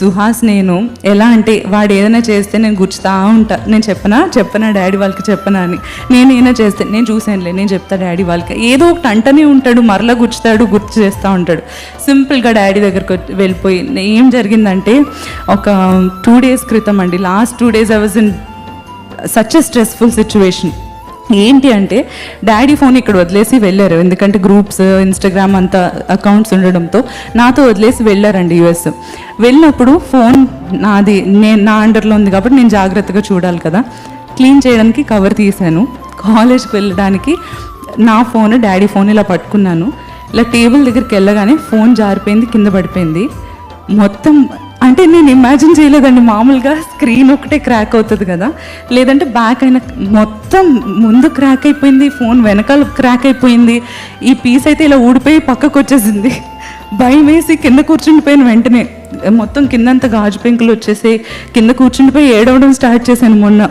సుహాస్ నేను ఎలా అంటే వాడు ఏదైనా చేస్తే నేను గుర్చుతా ఉంటా. నేను చెప్పనా? చెప్పనా డాడీ వాళ్ళకి చెప్పనా అని. నేను ఏదైనా చేస్తే నేను చూసానులే నేను చెప్తా డాడీ వాళ్ళకి. ఏదో ఒకటి అంటనే ఉంటాడు మరలా గుర్చుతాడు గుర్తు చేస్తూ ఉంటాడు. సింపుల్గా డాడీ దగ్గరకు వచ్చి- వెళ్ళిపోయి ఏం జరిగిందంటే ఒక టూ డేస్ క్రితం అండి last two days I was in such a stressful situation ఏంటి అంటే డాడీ ఫోన్ ఇక్కడ వదిలేసి వెళ్ళారు. ఎందుకంటే గ్రూప్స్ ఇన్స్టాగ్రామ్ అంతా అకౌంట్స్ ఉండడంతో నాతో వదిలేసి వెళ్ళారండి యుఎస్. వెళ్ళినప్పుడు ఫోన్ నాది నేను నా అండర్లో ఉంది కాబట్టి నేను జాగ్రత్తగా చూడాలి కదా. క్లీన్ చేయడానికి కవర్ తీశాను. కాలేజ్కి వెళ్ళడానికి నా ఫోన్ డాడీ ఫోన్ ఇలా పట్టుకున్నాను. ఇలా టేబుల్ దగ్గరికి వెళ్ళగానే ఫోన్ జారిపోయింది కింద పడిపోయింది. మొత్తం అంటే నేను ఇమాజిన్ చేయలేదండి మామూలుగా స్క్రీన్ ఒకటే క్రాక్ అవుతుంది కదా. లేదంటే బ్యాక్ అయిన మొత్తం ముందు క్రాక్ అయిపోయింది ఫోన్ వెనకాల క్రాక్ అయిపోయింది ఈ పీస్ అయితే ఇలా ఊడిపోయి పక్కకు వచ్చేసింది. భయం వేసి కింద కూర్చుండిపోయిన వెంటనే. మొత్తం కిందంతా గాజు పెంకులు వచ్చేసి కింద కూర్చుండిపోయి ఏడవడం స్టార్ట్ చేశాను మొన్న.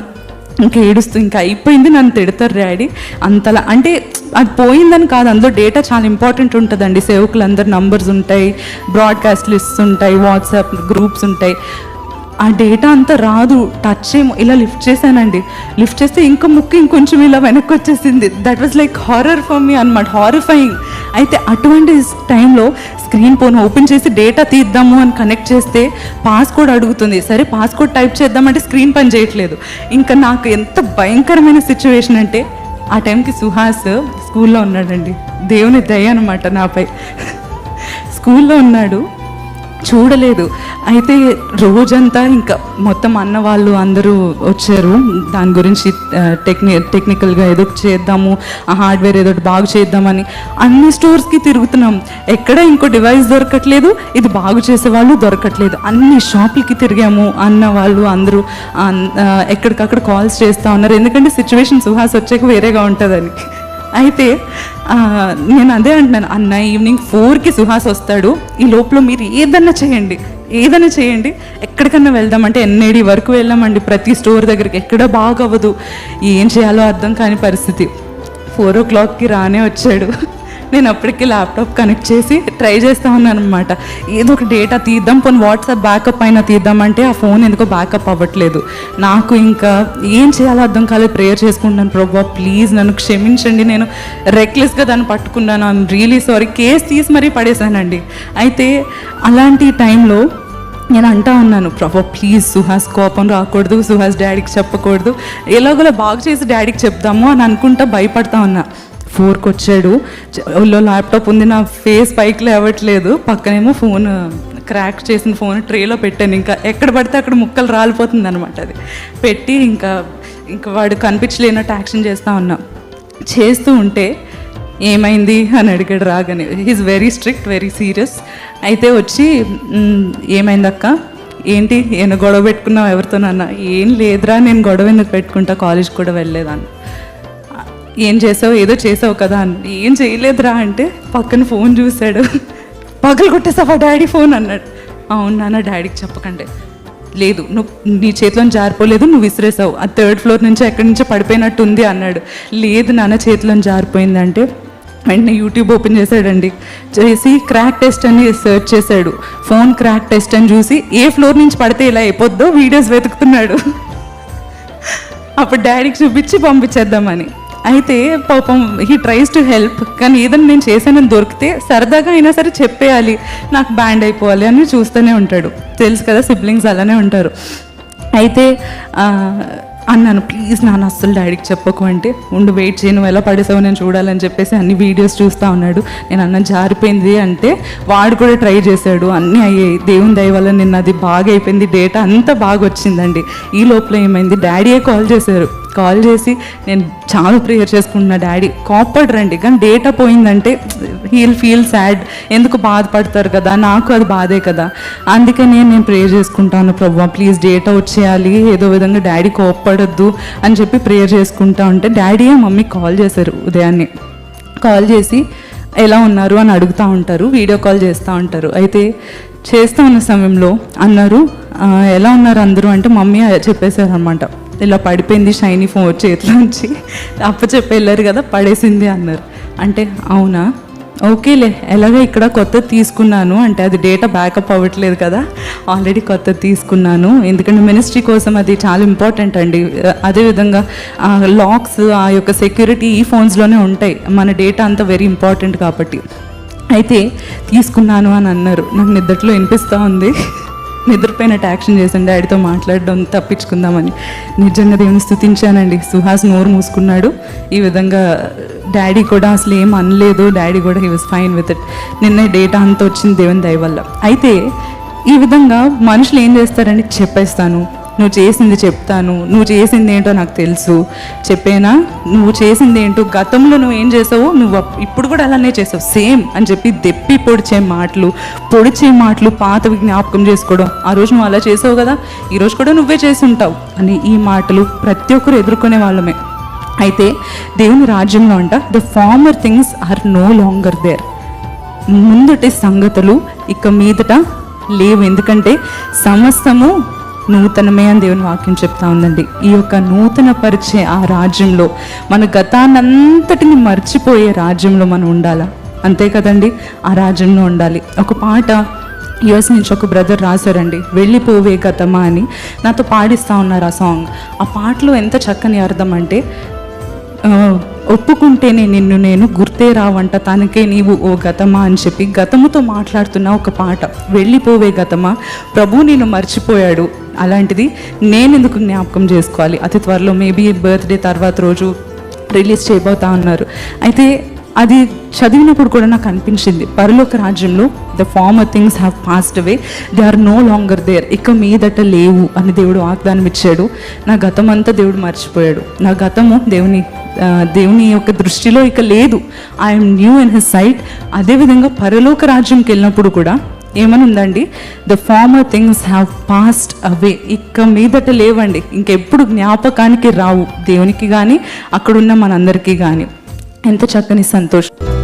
ఇంకా ఏడుస్తూ ఇంకా అయిపోయింది నన్ను తిడతారు డాడీ. అంతలా అంటే అది పోయిందని కాదు అందులో డేటా చాలా ఇంపార్టెంట్ ఉంటుందండి. సేవకులందరు నంబర్స్ ఉంటాయి బ్రాడ్కాస్ట్ లిస్ట్స్ ఉంటాయి వాట్సాప్ గ్రూప్స్ ఉంటాయి. ఆ డేటా అంతా రాదు. టచ్ చేయము ఇలా లిఫ్ట్ చేశానండి. లిఫ్ట్ చేస్తే ఇంకా ముక్కు ఇంకొంచెం ఇలా వెనక్కి వచ్చేసింది. That was like horror for me అనమాట హారిఫైయింగ్ అయితే అటువంటి టైంలో స్క్రీన్ ఫోన్ ఓపెన్ చేసి డేటా తీద్దాము అని కనెక్ట్ చేస్తే పాస్కోడ్ అడుగుతుంది. సరే పాస్కోడ్ టైప్ చేద్దామంటే స్క్రీన్ పని చేయట్లేదు. ఇంకా నాకు ఎంత భయంకరమైన సిచ్యువేషన్ అంటే ఆ టైంకి సుహాస్ స్కూల్లో ఉన్నాడండి. దేవుని దయ అనమాట నాపై. స్కూల్లో ఉన్నాడు. చూడలేదు. అయితే రోజంతా ఇంకా మొత్తం అన్న వాళ్ళు అందరూ వచ్చారు. దాని గురించి టెక్ని టెక్నికల్గా ఏదో చేద్దాము ఆ హార్డ్వేర్ ఏదో బాగు చేద్దామని అన్ని స్టోర్స్కి తిరుగుతున్నాం. ఎక్కడ ఇంకో డివైస్ దొరకట్లేదు ఇది బాగు చేసే వాళ్ళు దొరకట్లేదు. అన్ని షాపులకి తిరిగాము అన్న వాళ్ళు అందరూ. ఎక్కడికక్కడ కాల్స్ చేస్తూ ఉన్నారు. ఎందుకంటే సిచ్యువేషన్ సుహాస్ వచ్చాక వేరేగా ఉంటుందని అయితే నేను అదే అంటున్నాను. అన్న ఈవినింగ్ ఫోర్కి సుహాస్ వస్తాడు. ఈ లోపల మీరు ఏదన్నా చేయండి. ఏదైనా చేయండి. ఎక్కడికన్నా వెళ్దామంటే ఎన్ఏడి వరకు వెళ్ళామండి. ప్రతి స్టోర్ దగ్గరికి ఎక్కడ బాగవ్వదు. ఏం చేయాలో అర్థం కాని పరిస్థితి. ఫోర్ ఓ క్లాక్కి రానే వచ్చాడు. నేను అప్పటికి ల్యాప్టాప్ కనెక్ట్ చేసి ట్రై చేస్తా ఉన్నాను అనమాట ఏదో ఒక డేటా తీద్దాం పోనీ వాట్సాప్ బ్యాకప్ అయినా తీద్దామంటే ఆ ఫోన్ ఎందుకో బ్యాకప్ అవ్వట్లేదు. నాకు ఇంకా ఏం చేయాలో అర్థం కాలేదు. ప్రేయర్ చేసుకుంటున్నాను. ప్రభా ప్లీజ్ నన్ను క్షమించండి. నేను రెక్లెస్గా దాన్ని పట్టుకున్నాను. ఐమ్ రియలీ సారీ కేసు తీసి మరీ పడేశానండి. అయితే అలాంటి టైంలో నేను అంటా ఉన్నాను ప్రభా ప్లీజ్ సుహాస్ కోపం రాకూడదు సుహాస్ డాడీకి చెప్పకూడదు. ఎలాగోలా బాగు చేసి డాడీకి చెప్దాము అని అనుకుంటా భయపడతా ఉన్నా. ఫోర్కి వచ్చాడు. ఒళ్ళో ల్యాప్టాప్ ఉంది నా ఫేస్ పైకి లేవట్లేదు. పక్కనేమో ఫోన్ క్రాక్ చేసిన ఫోన్ ట్రేలో పెట్టాను. ఇంకా ఎక్కడ పడితే అక్కడ ముక్కలు రాలిపోతుంది అనమాట అది. పెట్టి ఇంకా ఇంకా వాడు కనిపించలేనట్టు యాక్షన్ చేస్తూ ఉన్నా. చేస్తూ ఉంటే ఏమైంది అని అడిగాడు రాగానే. He's very strict very serious అయితే వచ్చి "మ్, ఏమైంది అక్క ఏంటి? నేను గొడవ పెట్టుకున్నావు ఎవరితోనన్నా ఏం లేదురా నేను గొడవ ఎందుకు పెట్టుకుంటా? కాలేజ్ కూడా వెళ్ళలేదాన్ని. ఏం చేసావు? ఏదో చేసావు కదా అని. ఏం చేయలేదురా అంటే పక్కన ఫోన్ చూశాడు. పగలు కొట్టేసావా డాడీ ఫోన్ అన్నాడు. అవును నాన్న డాడీకి చెప్పకండి. లేదు నువ్వు నీ చేతిలో జారిపోలేదు నువ్వు విసిరేసావు. ఆ థర్డ్ ఫ్లోర్ నుంచి ఎక్కడి నుంచో పడిపోయినట్టుంది అన్నాడు. లేదు నాన్న చేతిలో జారిపోయిందంటే వెంటనే యూట్యూబ్ ఓపెన్ చేశాడండి. చేసి క్రాక్ టెస్ట్ అని సెర్చ్ చేశాడు. ఫోన్ క్రాక్ టెస్ట్ అని చూసి ఏ ఫ్లోర్ నుంచి పడితే ఇలా అయిపోద్దో వీడియోస్ వెతుకుతున్నాడు. అప్పుడు డాడీకి చూపించి పంపించేద్దామని. అయితే పాపం హీ ట్రైస్ టు హెల్ప్ కానీ ఏదైనా నేను చేశానని దొరికితే సరదాగా అయినా సరే చెప్పేయాలి. నాకు బ్యాండ్ అయిపోవాలి అని చూస్తూనే ఉంటాడు. తెలుసు కదా సిబ్లింగ్స్ అలానే ఉంటారు. అయితే అన్నాను ప్లీజ్ నాన్న అస్సలు డాడీకి చెప్పకు అంటే ఉండు వెయిట్ చేయి నువ్వు ఎలా పడేసావు నేను చూడాలని చెప్పేసి అన్ని వీడియోస్ చూస్తూ ఉన్నాడు. నేను అన్న జారిపోయింది అంటే వాడు కూడా ట్రై చేశాడు. అన్నీ అయ్యాయి. దేవుని దయ వల్ల నిన్న అది బాగా అయిపోయింది. డేటా అంతా బాగా వచ్చిందండి. ఈ లోపల ఏమైంది? డాడీయే కాల్ చేశారు. కాల్ చేసి నేను చాలా ప్రేయర్ చేసుకుంటున్నా డాడీ. కాపాడు రండి కానీ డేటా పోయిందంటే హీల్ ఫీల్ సాడ్. ఎందుకు బాధపడతారు కదా? నాకు అది బాధే కదా. అందుకనే నేను ప్రేయర్ చేసుకుంటాను ప్రభు ప్లీజ్ డేటా వచ్చేయాలి. ఏదో విధంగా డాడీ కోప్పడొద్దు అని చెప్పి ప్రేయర్ చేసుకుంటా ఉంటే డాడీయే మమ్మీ కాల్ చేశారు ఉదయాన్నే. కాల్ చేసి ఎలా ఉన్నారు? అని అడుగుతూ ఉంటారు. వీడియో కాల్ చేస్తూ ఉంటారు. అయితే చేస్తూ ఉన్న సమయంలో అన్నారు ఎలా ఉన్నారు అందరూ? అంటే మమ్మీ చెప్పేశారు అనమాట ఇలా పడిపోయింది షైనీ ఫోన్ చేతిలోంచి అప్ప చెప్పి వెళ్ళారు కదా పడేసింది అన్నారు. అంటే అవునా? ఓకేలే ఎలాగో ఇక్కడ కొత్తది తీసుకున్నాను. అంటే అది డేటా బ్యాకప్ అవ్వట్లేదు కదా ఆల్రెడీ కొత్తది తీసుకున్నాను. ఎందుకంటే మినిస్ట్రీ కోసం అది చాలా ఇంపార్టెంట్ అండి. అదేవిధంగా లాక్స్ ఆ యొక్క సెక్యూరిటీ ఈ ఫోన్స్లోనే ఉంటాయి. మన డేటా అంతా వెరీ ఇంపార్టెంట్ కాబట్టి. అయితే తీసుకున్నాను అని అన్నారు. నాకు నిద్దట్లో వినిపిస్తూ ఉంది. నిద్రపోయినట్టు యాక్షన్ చేశాను. డాడీతో మాట్లాడడం తప్పించుకుందామని. నిజంగా దేవుని స్థుతించానండి సుహాస్ నోరు మూసుకున్నాడు. ఈ విధంగా డాడీ కూడా అసలు ఏం అనలేదు. డాడీ కూడా he was fine with it. నిన్నే డేటా అంతా వచ్చింది దేవుని దయ వల్ల. అయితే ఈ విధంగా మనుషులు ఏం చేస్తారని చెప్పేస్తాను. నువ్వు చేసింది చెప్తాను నువ్వు చేసింది ఏంటో నాకు తెలుసు. చెప్పేనా? నువ్వు చేసింది ఏంటో గతంలో నువ్వు ఏం చేసావో నువ్వు ఇప్పుడు కూడా అలానే చేసావు. సేమ్ అని చెప్పి దెప్పి పొడిచే మాటలు పొడిచే మాటలు పాతవి జ్ఞాపకం చేసుకోవడం. ఆ రోజు నువ్వు అలా చేసావు కదా ఈరోజు కూడా నువ్వే చేసి ఉంటావు అని ఈ మాటలు ప్రతి ఒక్కరు ఎదుర్కొనే వాళ్ళమే. అయితే దేవుని రాజ్యంలో అంట the former things are no longer there ముందుటి సంగతులు ఇక మీదట లేవు. ఎందుకంటే సమస్తము నూతనమే అని దేవుని వాక్యం చెప్తా ఉందండి. ఈ యొక్క నూతన పరిచే ఆ రాజ్యంలో మన గతాన్నంతటిని మర్చిపోయే రాజ్యంలో మనం ఉండాలా? అంతే కదండి ఆ రాజ్యంలో ఉండాలి. ఒక పాట యుఎస్ నుంచి ఒక బ్రదర్ రాశారండి వెళ్ళిపోవే గతమా అని. నాతో పాడిస్తూ ఉన్నారు ఆ సాంగ్. ఆ పాటలో ఎంత చక్కని అర్థం అంటే ఒప్పుకుంటేనే నిన్ను నేను గుర్తే రావంట తనకే నీవు ఓ గతమా అని చెప్పి గతముతో మాట్లాడుతున్న ఒక పాట. వెళ్ళిపోవే గతమా ప్రభు నేను మర్చిపోయాడు. అలాంటిది నేను ఎందుకు జ్ఞాపకం చేసుకోవాలి? అతి త్వరలో మేబీ బర్త్డే తర్వాత రోజు రిలీజ్ చేయబోతా ఉన్నారు అయితే అది చదివినప్పుడు కూడా నాకు అనిపించింది. పరలోక రాజ్యంలో the former things have passed away they are no longer there ఇక మీదట లేవు అని దేవుడు వాగ్దానం ఇచ్చాడు నా గతం అంతా దేవుడు మర్చిపోయాడు. నా గతము దేవుని దేవుని యొక్క దృష్టిలో ఇక లేదు. I'm new in his sight అదేవిధంగా పరలోక రాజ్యంకి వెళ్ళినప్పుడు కూడా ఏమని ఉందండి the former things have passed away ఇక మీదట లేవండి. ఇంకెప్పుడు జ్ఞాపకానికి రావు. దేవునికి కానీ అక్కడున్న మనందరికీ కానీ ఎంత చక్కని సంతోషం.